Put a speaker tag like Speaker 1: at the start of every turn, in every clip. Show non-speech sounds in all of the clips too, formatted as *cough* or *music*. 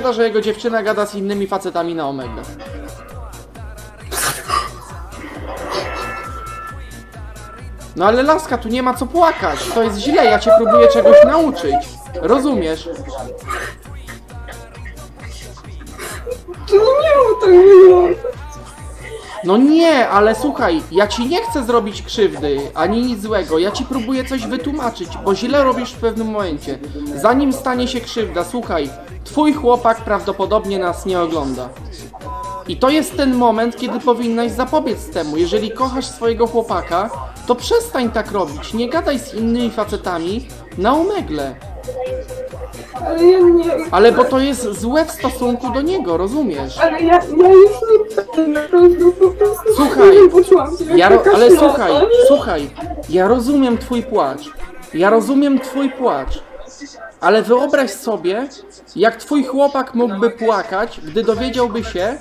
Speaker 1: opowiada, że jego dziewczyna gada z innymi facetami na Omega. No ale laska, tu nie ma co płakać. To jest źle, ja cię próbuję czegoś nauczyć. Rozumiesz?
Speaker 2: To nie miało tak wyglądać.
Speaker 1: No nie, ale słuchaj, ja ci nie chcę zrobić krzywdy, ani nic złego. Ja ci próbuję coś wytłumaczyć, bo źle robisz w pewnym momencie. Zanim stanie się krzywda, słuchaj, twój chłopak prawdopodobnie nas nie ogląda. I to jest ten moment, kiedy powinnaś zapobiec temu. Jeżeli kochasz swojego chłopaka, to przestań tak robić. Nie gadaj z innymi facetami na
Speaker 2: Ale ja nie...
Speaker 1: Ale bo to jest złe w stosunku do niego, rozumiesz?
Speaker 2: Ale ja, ja już nie będę naprawdę po prostu...
Speaker 1: Słuchaj,
Speaker 2: nie poczułam się jak
Speaker 1: Ja ro,
Speaker 2: taka
Speaker 1: ale słuchaj, słuchaj, ja rozumiem twój płacz. Ja rozumiem twój płacz. Ale wyobraź sobie, jak twój chłopak mógłby płakać, gdy dowiedziałby się,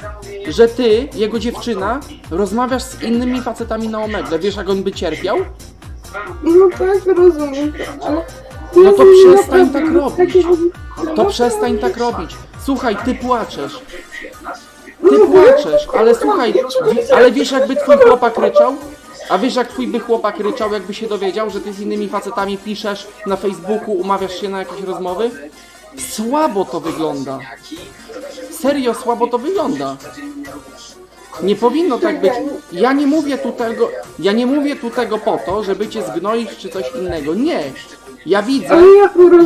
Speaker 1: że ty, jego dziewczyna, rozmawiasz z innymi facetami na omegle. Wiesz, jak on by cierpiał?
Speaker 2: No tak, rozumiem, ale...
Speaker 1: No to przestań tak robić. To przestań tak robić. Słuchaj, ty płaczesz. Ty płaczesz, ale słuchaj, wi- ale wiesz jakby twój chłopak ryczał? A wiesz jak twój by chłopak ryczał, jakby się dowiedział, że ty z innymi facetami piszesz na Facebooku, umawiasz się na jakieś rozmowy? Słabo to wygląda. Serio słabo to wygląda. Nie powinno tak być. Ja nie mówię tu tego, ja nie mówię tu tego po to, żeby cię zgnoić czy coś innego. Nie. Ja widzę,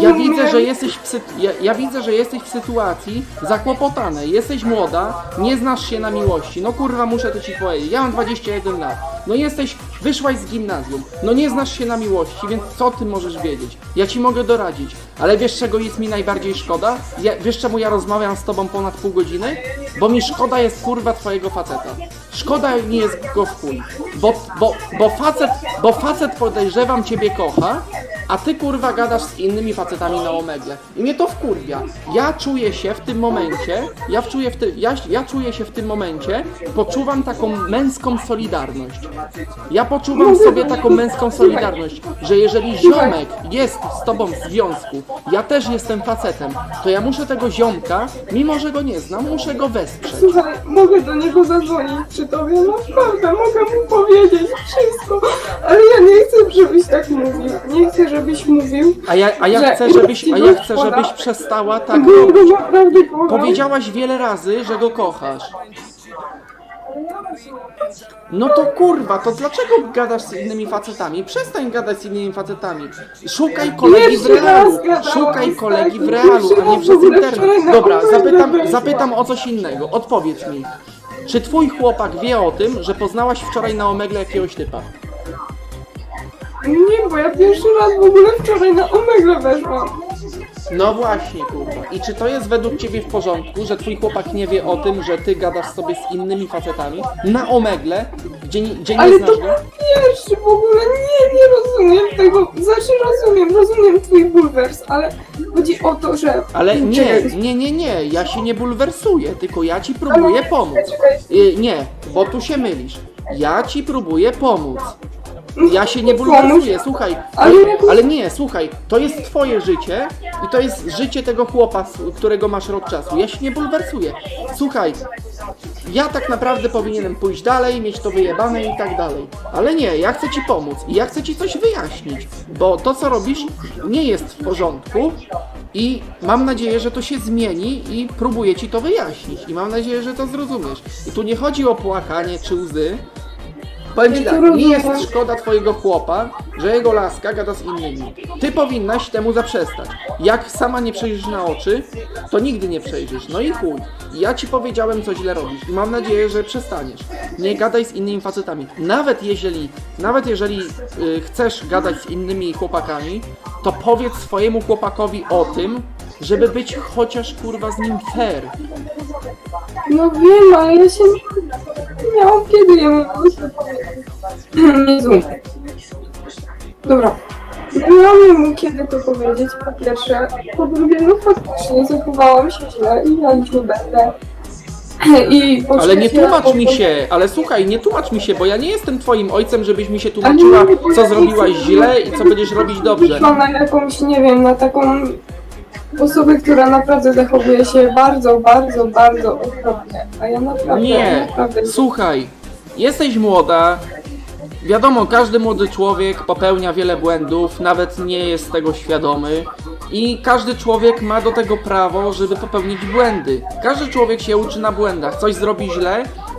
Speaker 2: ja
Speaker 1: widzę, że jesteś w sytu- ja, ja widzę, że jesteś w sytuacji zakłopotanej. Jesteś młoda, nie znasz się na miłości. No kurwa, muszę to ci powiedzieć. Ja mam 21 lat. No jesteś, wyszłaś z gimnazjum. No nie znasz się na miłości, więc co ty możesz wiedzieć? Ja ci mogę doradzić. Ale wiesz czego jest mi najbardziej szkoda? Ja, wiesz czemu ja rozmawiam z tobą ponad pół godziny? Bo mi szkoda jest kurwa twojego faceta. Szkoda mi jest go w chuj. Bo, bo, bo facet, bo facet podejrzewam ciebie kocha, a ty kurwa gadasz z innymi facetami na omegle. I mnie to wkurwia. Ja czuję się w tym momencie, ja czuję, w ty, ja, ja czuję się w tym momencie, poczuwam taką męską solidarność. Ja poczuwam w sobie taką męską solidarność, że jeżeli ziomek jest z tobą w związku, ja też jestem facetem, to ja muszę tego ziomka, mimo że go nie znam, muszę go wesprzeć.
Speaker 2: Słuchaj, mogę do niego zadzwonić przy tobie, naprawdę, mogę mu powiedzieć wszystko, ale ja nie chcę, żebyś tak mówił, nie chcę, żebyś mówił,
Speaker 1: A ja, a ja
Speaker 2: Że
Speaker 1: chcę, żebyś, a ja chcę,
Speaker 2: szkoda.
Speaker 1: żebyś przestała tak robić.
Speaker 2: go naprawdę kocham.
Speaker 1: Powiedziałaś wiele razy, że go kochasz. No to kurwa, to dlaczego gadasz z innymi facetami? Przestań gadać z innymi facetami. Szukaj kolegi w
Speaker 2: Pierwszy
Speaker 1: realu.
Speaker 2: raz gadałam
Speaker 1: Szukaj kolegi w realu,
Speaker 2: pierwszy
Speaker 1: a nie
Speaker 2: raz w
Speaker 1: przez
Speaker 2: ogóle
Speaker 1: internet.
Speaker 2: wczoraj na
Speaker 1: Dobra,
Speaker 2: oglądzie
Speaker 1: zapytam,
Speaker 2: weszłam.
Speaker 1: zapytam o coś innego. Odpowiedz mi. Czy twój chłopak wie o tym, że poznałaś wczoraj na Omegle jakiegoś typa?
Speaker 2: Nie, bo ja pierwszy raz w ogóle wczoraj na Omegle weszłam.
Speaker 1: No właśnie, kurwa. I czy to jest według ciebie w porządku, że twój chłopak nie wie o tym, że ty gadasz sobie z innymi facetami na Omegle, gdzie, nie- gdzie nie
Speaker 2: Ale
Speaker 1: znasz
Speaker 2: to
Speaker 1: go?
Speaker 2: pierwszy w ogóle nie, nie rozumiem tego. Znaczy rozumiem, rozumiem twój bulwers, ale chodzi o to, że...
Speaker 1: Ale nie,
Speaker 2: Czekaj,
Speaker 1: nie, nie, nie, ja się nie bulwersuję, tylko ja ci próbuję pomóc.
Speaker 2: czekaj.
Speaker 1: Y, Nie, bo tu się mylisz. Ja ci próbuję pomóc. Ja się nie bulwersuję, słuchaj.
Speaker 2: Ale
Speaker 1: Ale nie, słuchaj, to jest twoje życie i to jest życie tego chłopa, z- którego masz rok czasu. Ja się nie bulwersuję. Słuchaj, ja tak naprawdę powinienem pójść dalej, mieć to wyjebane i tak dalej. Ale nie, ja chcę ci pomóc i ja chcę ci coś wyjaśnić, bo to co robisz nie jest w porządku i mam nadzieję, że to się zmieni i próbuję ci to wyjaśnić i mam nadzieję, że to zrozumiesz. I tu nie chodzi o płakanie czy łzy. Powiem ci tak, nie jest szkoda twojego chłopa, że jego laska gada z innymi. Ty powinnaś temu zaprzestać. Jak sama nie przejrzysz na oczy, to nigdy nie przejrzysz. No i chuj. Ja ci powiedziałem, co źle robisz i mam nadzieję, że przestaniesz. Nie gadaj z innymi facetami. Nawet jeżeli, nawet jeżeli y, chcesz gadać z innymi chłopakami, to powiedz swojemu chłopakowi o tym, żeby być chociaż kurwa z nim fair.
Speaker 2: No wiem, ale ja się nie miałam kiedy jemu *clears throat* Nie rozumiem. Dobra. Nie miałam mu kiedy to powiedzieć, po pierwsze. Po drugie, no faktycznie zachowałam się źle i ja już nie będę. *clears throat* I po
Speaker 1: Ale nie
Speaker 2: trzecie,
Speaker 1: tłumacz mi się, ale słuchaj, nie tłumacz mi się, bo ja nie jestem twoim ojcem, żebyś mi się tłumaczyła, co zrobiłaś źle i co będziesz robić dobrze.
Speaker 2: Wyszłam na jakąś, nie wiem, na taką osobę, która naprawdę zachowuje się bardzo, bardzo, bardzo okropnie. A ja naprawdę,
Speaker 1: Nie,
Speaker 2: naprawdę
Speaker 1: słuchaj, jesteś młoda. Wiadomo, każdy młody człowiek popełnia wiele błędów, nawet nie jest tego świadomy. I każdy człowiek ma do tego prawo, żeby popełnić błędy. Każdy człowiek się uczy na błędach. Coś zrobi źle,